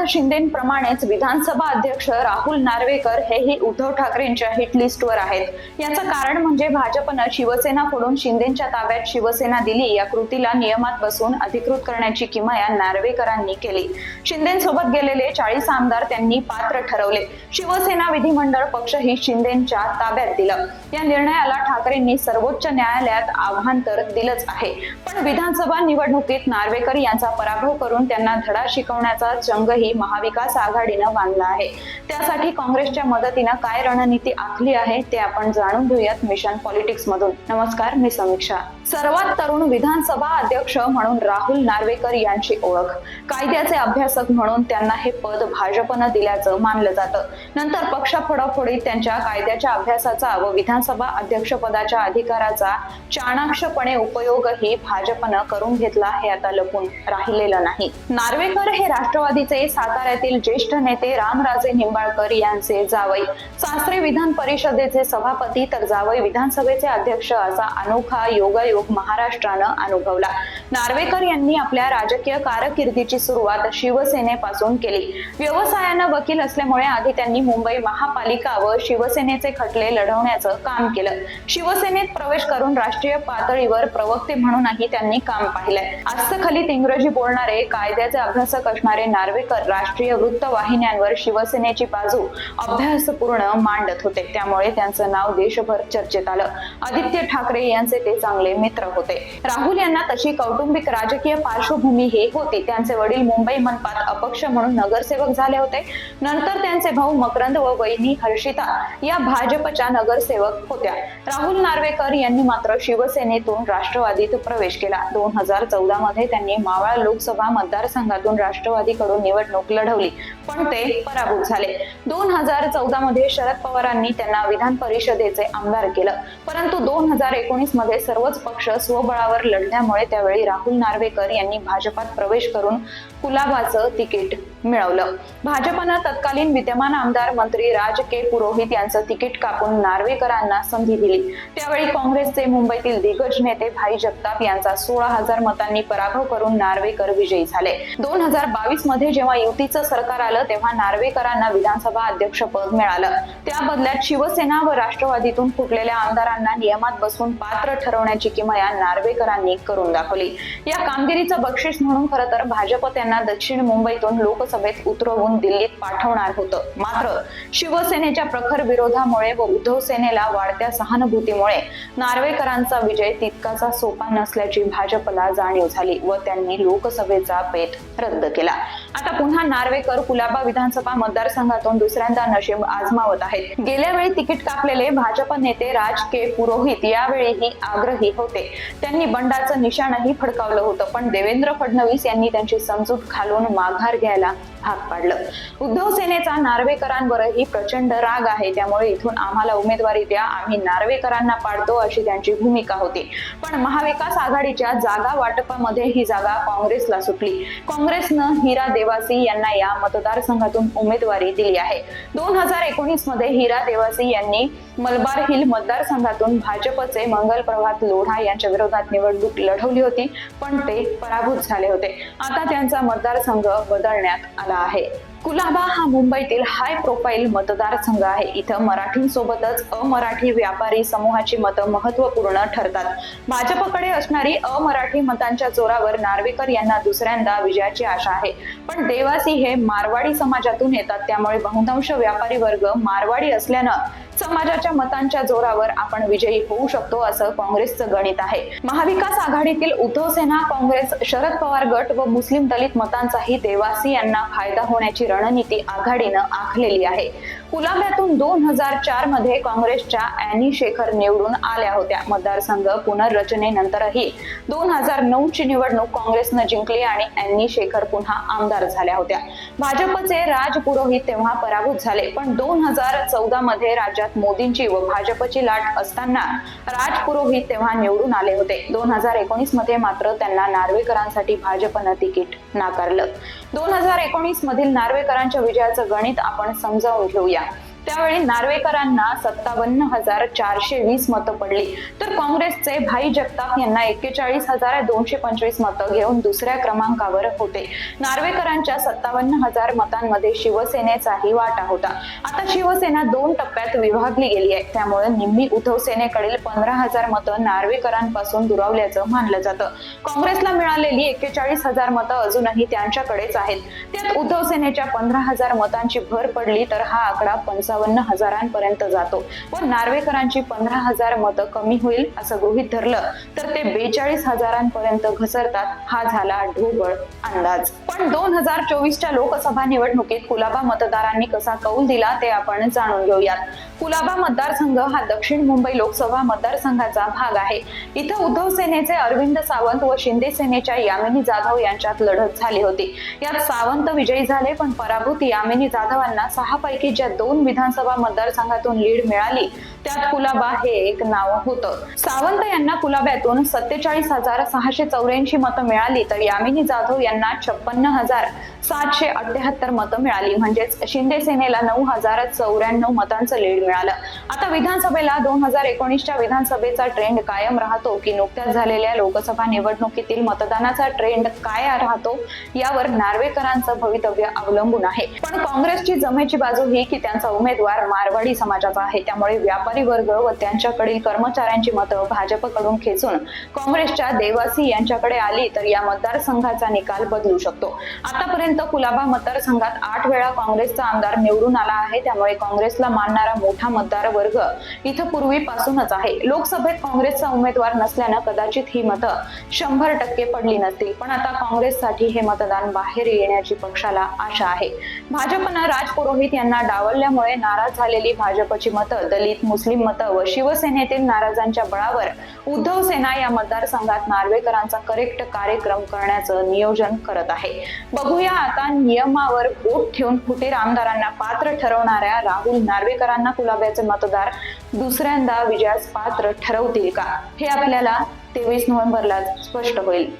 एकनाथ शिंदेप्रमाणेच विधानसभा अध्यक्ष राहुल नार्वेकर हेही उद्धव ठाकरेंच्या हिटलिस्टवर आहेत. याचं कारण म्हणजे भाजपनं शिवसेना फोडून शिंदेच्या ताब्यात शिवसेना दिली या कृतीला नियमात बसून अधिकृत करण्याची किमया नार्वेकरांनी केली. शिंदेसोबत गेलेले चाळीस आमदार त्यांनी पात्र ठरवले. शिवसेना विधिमंडळ पक्षही शिंदेच्या ताब्यात दिलं. या निर्णयाला ठाकरेंनी सर्वोच्च न्यायालयात आव्हान तर दिलंच आहे. पण विधानसभा निवडणुकीत नार्वेकर यांचा पराभव करून त्यांना धडा शिकवण्याचा चंगही महाविकास आघाडीनं बांधला आहे. त्यासाठी काँग्रेसच्या मदतीनं काय रणनीती आखली आहे ते आपण जाणून घेऊयात मिशन पॉलिटिक्स मधून. नमस्कार मी समीक्षा. सर्वात तरुण विधानसभा अध्यक्ष म्हणून राहुल नार्वेकर यांची ओळख. कायद्याचे अभ्यासक म्हणून त्यांना हे पद भाजपनं दिल्याचं मानलं जातं. नंतर पक्ष फोडाफोडीत त्यांच्या कायद्याच्या अभ्यासाचा व विधानसभा अध्यक्षपदाच्या अधिकाराचा चाणाक्षपणे उपयोगही भाजपनं करून घेतला हे आता लपून राहिलेलं नाही. नार्वेकर हे राष्ट्रवादीचे साताऱ्यातील ज्येष्ठ नेते रामराजे निंबाळकर यांचे जावई. सासरे विधान परिषदेचे सभापती तर जावई विधानसभेचे अध्यक्ष असा अनोखा योगायोग महाराष्ट्रानं अनुभवला. नार्वेकर यांनी आपल्या राजकीय कारकिर्दीची सुरुवात शिवसेनेपासून केली. व्यवसायानं वकील असल्यामुळे आधी त्यांनी मुंबई महापालिका व शिवसेनेचे खटले लढवण्याचं काम केलं. शिवसेनेत प्रवेश करून राष्ट्रीय पातळीवर प्रवक्ते म्हणूनही त्यांनी काम पाहिलंय. आस्तखलीत इंग्रजी बोलणारे कायद्याचे अभ्यासक असणारे नार्वेकर राष्ट्रीय वृत्तवाहिन्यांवर शिवसेनेची बाजू अभ्यासपूर्ण मांडत होते. त्यामुळे त्यांचं नाव देशभर चर्चेत आलं. आदित्य ठाकरे यांचे ते चांगले मित्र होते. राहुल यांना तशी कौटुंबिक राजकीय पार्श्वभूमी हे होती. त्यांचे वडील मुंबई मनपात अपक्ष म्हणून नगरसेवक झाले होते. नंतर त्यांचे भाऊ मकरंद व वहिनी हर्षिता या भाजपच्या नगरसेवक होत्या. राहुल नार्वेकर यांनी मात्र शिवसेनेतून राष्ट्रवादीत प्रवेश केला. दोन हजार चौदा मध्ये त्यांनी मावळ लोकसभा मतदारसंघातून राष्ट्रवादीकडून निवडणूक लढवली पण ते पराभूत झाले. दोन हजार चौदा मध्ये शरद पवारांनी त्यांना विधान परिषदेचे आमदार केलं. परंतु दोन हजार एकोणीसमध्ये सर्वच पक्ष स्वबळावर लढल्यामुळे त्यावेळी राहुल नार्वेकर यांनी भाजपात प्रवेश करून कुलाबाचं तिकीट मिळवलं. भाजपनं तत्कालीन विद्यमान आमदार मंत्री राज के पुरोहित यांचं तिकीट कापून नार्वेकरांना संधी दिली. त्यावेळी काँग्रेसचे मुंबईतील दिग्गज नेते भाई जगताप यांचा सोळा हजार मतांनी पराभव करून नार्वेकर विजयी झाले. दोन हजार बावीसमध्ये जेव्हा युतीचं सरकार आलं झालं तेव्हा नार्वेकरांना विधानसभा अध्यक्षपद मिळालं. त्या बदल्यात शिवसेना व राष्ट्रवादीतून फुटलेल्या आमदारांना नियमात बसून पात्र ठरवण्याची किमया नार्वेकरांनी करून दाखवली. या कामगिरीचं बक्षीस म्हणून खरं तर भाजप त्यांना दक्षिण मुंबईतून लोकसभेत उतरवून दिल्लीत पाठवणार होतं. मात्र शिवसेनेच्या प्रखर विरोधामुळे व उद्धव सेनेला वाढत्या सहानुभूतीमुळे नार्वेकरांचा विजय तितकासा सोपा नसल्याची भाजपला जाणीव झाली व त्यांनी लोकसभेचा पेट रद्द केला. आता पुन्हा नार्वेकर कुलाबा विधानसभा मतदारसंघातून दुसऱ्यांदा नशीब आजमावत आहेत. गेल्या वेळी तिकीट कापलेले भाजप नेते राज के पुरोहित यावेळीही आग्रही होते. त्यांनी बंडाचं निशाणही फडकावलं होतं पण देवेंद्र फडणवीस यांनी त्यांची समजूत घालून माघार घ्यायला भाग पाडलं. उद्धव सेनेचा नार्वेकरांवरही प्रचंड राग आहे. त्यामुळे इथून आम्हाला उमेदवारी द्या. आम्ही नार्वेकरांना पाडतो अशी त्यांची भूमिका होती. पण महाविकास आघाडीच्या जागा वाटपामध्ये ही जागा काँग्रेसला सुटली. काँग्रेसनं हिरा देवासी यांना या मतदारसंघातून उमेदवारी दिली आहे. दोन हजार एकोणीसमध्ये हिरा देवासी यांनी मलबार हिल मतदारसंघातून भाजपचे मंगल प्रभात लोढा यांच्या विरोधात निवडणूक लढवली होती. पण ते पराभूत झाले होते. आता त्यांचा मतदारसंघ बदलण्यात आला. आहे. कुलाबा हा मुंबईतील हाय प्रोफाईल मतदारसंघ आहे. इथं मराठींसोबतच अमराठी व्यापारी समूहाची मतं महत्त्वपूर्ण ठरतात. भाजपकडे असणारी अमराठी मतांच्या जोरावर नार्वेकर यांना दुसऱ्यांदा विजयाची आशा आहे. पण देवासी हे मारवाडी समाजातून येतात. त्यामुळे बहुतांश व्यापारी वर्ग मारवाडी असल्यानं समाजाच्या मतांच्या जोरावर आपण विजयी होऊ शकतो असं काँग्रेसचं गणित आहे. महाविकास आघाडीतील उद्धव सेना काँग्रेस शरद पवार गट व मुस्लिम दलित मतांचाही देवासी यांना फायदा होण्याची रणनीती आघाडीनं आखलेली आहे. कुलाब्यातून दोन हजार चारमध्ये काँग्रेसच्या अॅनी शेखर निवडून आल्या होत्या. मतदारसंघ पुनर्रचनेनंतरही दोन हजार नऊ ची निवडणूक काँग्रेसनं जिंकली आणि अॅनी शेखर पुन्हा आमदार झाल्या होत्या. भाजपचे राज पुरोहित तेव्हा पराभूत झाले पण दोन हजार चौदा मध्ये राज्यात मोदींची व भाजपची लाट असताना राज पुरोहित तेव्हा निवडून आले होते. दोन हजार एकोणीसमध्ये मात्र त्यांना नार्वेकरांसाठी भाजपनं तिकीट नाकारलं. दोन हजार एकोणीस मधील नार्वेकरांच्या विजयाचं गणित आपण समजावून घेऊया. त्यावेळी नार्वेकरांना सत्तावन्न हजार चारशे वीस मतं पडली. तर काँग्रेसचे भाई जगताप यांना एक्केचाळीस हजार दोनशे पंचवीस मतं घेऊन दुसऱ्या क्रमांकावर होते. नार्वेकरांच्या सत्तावन्न हजार मतांमध्ये शिवसेनेचाही वाटा होता. आता शिवसेना दोन टप्प्यात विभागली गेली आहे. त्यामुळे निम्मी उद्धव सेनेकडील पंधरा हजार मतं नार्वेकरांपासून दुरावल्याचं मानलं जातं. काँग्रेसला मिळालेली एक्केचाळीस हजार मतं अजूनही त्यांच्याकडेच आहेत. त्यात उद्धव सेनेच्या पंधरा हजार मतांची भर पडली तर हा आकडा पंच पंचावन्न हजारांपर्यंत जातो. व नार्वेकरांची पंधरा हजार मतं कमी होईल असं गृहित धरलं तर ते बेचाळीस हजारांपर्यंत घसरतात हा झाला ढोबळ अंदाज. पण दोन हजार चोवीसच्या लोकसभा निवडणुकीत कुलाबा मतदारांनी कसा कौल दिला ते आपण जाणून घेऊयात. कुलाबा मतदारसंघ हा दक्षिण मुंबई लोकसभा मतदारसंघाचा भाग आहे. इथं उद्धव सेनेचे अरविंद सावंत व शिंदे सेनेच्या यामिनी जाधव यांच्यात लढत झाली होती. यात सावंत विजयी झाले पण पराभूत यामिनी जाधवांना सहा पैकी ज्या दोन विधान विधानसभा मतदारसंघातून लीड मिळाली. त्यात कुलाबा हे एक नाव होतं. सावंत यांना कुलाब्यातून सत्तेचाळीस हजार सहाशे चौऱ्याऐंशी मतं मिळाली तर यामिनी जाधव यांना छप्पन्न हजार सातशे अठ्याहत्तर मतं मिळाली. म्हणजेच शिंदे सेनेला नऊ हजार चौऱ्याण्णव मतांचं लीड मिळालं. आता विधानसभेला दोन हजार एकोणीसच्या विधानसभेचा ट्रेंड कायम राहतो की नुकत्याच झालेल्या लोकसभा निवडणुकीतील मतदानाचा ट्रेंड काय राहतो यावर नार्वेकरांचं भवितव्य अवलंबून आहे. पण काँग्रेसची जमेची बाजू ही की त्यांचा उमेदवार उमेदवार मारवाडी समाजाचा आहे. त्यामुळे व्यापारी वर्ग व त्यांच्याकडील कर्मचाऱ्यांची मतं भाजपकडून खेचून काँग्रेसच्या देवासी यांच्याकडे आली तर या मतदारसंघाचा निकाल बदलू शकतो. आतापर्यंत कुलाबा मतदारसंघात आठ वेळा काँग्रेसचा आमदार निवडून आला आहे. त्यामुळे काँग्रेसला मानणारा मोठा मतदार वर्ग इथं पूर्वीपासूनच आहे. लोकसभेत काँग्रेसचा उमेदवार नसल्यानं कदाचित ही मतं शंभर टक्के पडली नसतील. पण आता काँग्रेससाठी हे मतदान बाहेर येण्याची पक्षाला आशा आहे. भाजपनं राज पुरोहित यांना डावलल्यामुळे नाराज झालेली भाजपची मतं दलित मुस्लिम मतं व शिवसेनेतील नाराजांच्या बळावर उद्धव सेना या मतदारसंघात नार्वेकरांचा करेक्ट कार्यक्रम करण्याचं नियोजन करत आहे. बघूया आता नियमावर बोट ठेवून फुटीर आमदारांना पात्र ठरवणाऱ्या राहुल नार्वेकरांना कुलाब्याचे मतदार दुसऱ्यांदा विजयास पात्र ठरवतील का? हे आपल्याला तेवीस नोव्हेंबरला स्पष्ट होईल.